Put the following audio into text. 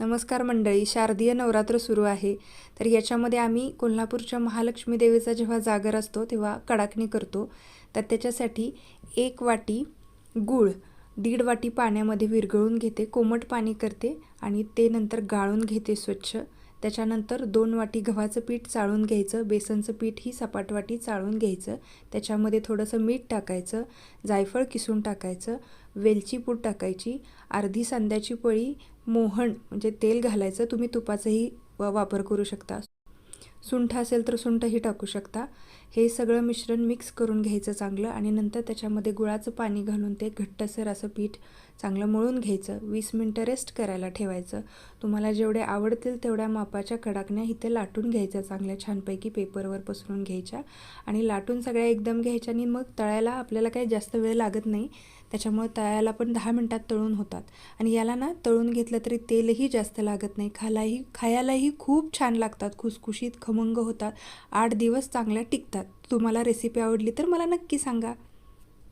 नमस्कार मंडळी शारदीय नवरात्र सुरू आहे. तर याच्यामध्ये आम्ही कोल्हापूरच्या महालक्ष्मी देवीचा जेव्हा जागर असतो तेव्हा कडाकणी करतो. तर त्याच्यासाठी एक वाटी गूळ दीड वाटी पाण्यामध्ये विरघळून घेते कोमट पाणी करते आणि ते नंतर गाळून घेते स्वच्छ. त्याच्यानंतर दोन वाटी गव्हाचं पीठ चाळून घ्यायचं बेसनचं पीठ ही सपाट वाटी चाळून घ्यायचं. त्याच्यामध्ये थोडंसं मीठ टाकायचं जायफळ किसून टाकायचं वेलची पूड टाकायची अर्धी सांद्याची पळी मोहन म्हणजे तेल घालायचं तुम्ही तुपाचाही व- वापर करू शकता. सुंठ असेल तर सुंठही टाकू शकता. हे सगळं मिश्रण मिक्स करून घ्यायचं चांगलं आणि नंतर त्याच्यामध्ये गुळाचं पाणी घालून ते घट्टसर असं पीठ चांगलं मळून घ्यायचं. वीस मिनटं रेस्ट करायला ठेवायचं. तुम्हाला जेवढे आवडतील तेवढ्या मापाच्या कडाकण्या इथे लाटून घ्यायच्या चांगल्या छानपैकी पेपरवर पसरून घ्यायच्या. आणि लाटून सगळ्या एकदम घ्यायच्या आणि मग तळायला आपल्याला काही जास्त वेळ लागत नाही. त्याच्यामुळे तळायला पण दहा मिनटात तळून होतात. आणि याला ना तळून घेतलं तरी तेलही जास्त लागत नाही. खालाही खायलाही खूप छान लागतात. खुसखुशीत खमंग होतात. आठ दिवस चांगल्या टिकतात. तुम्हाला रेसिपी आवडली तर मला नक्की सांगा.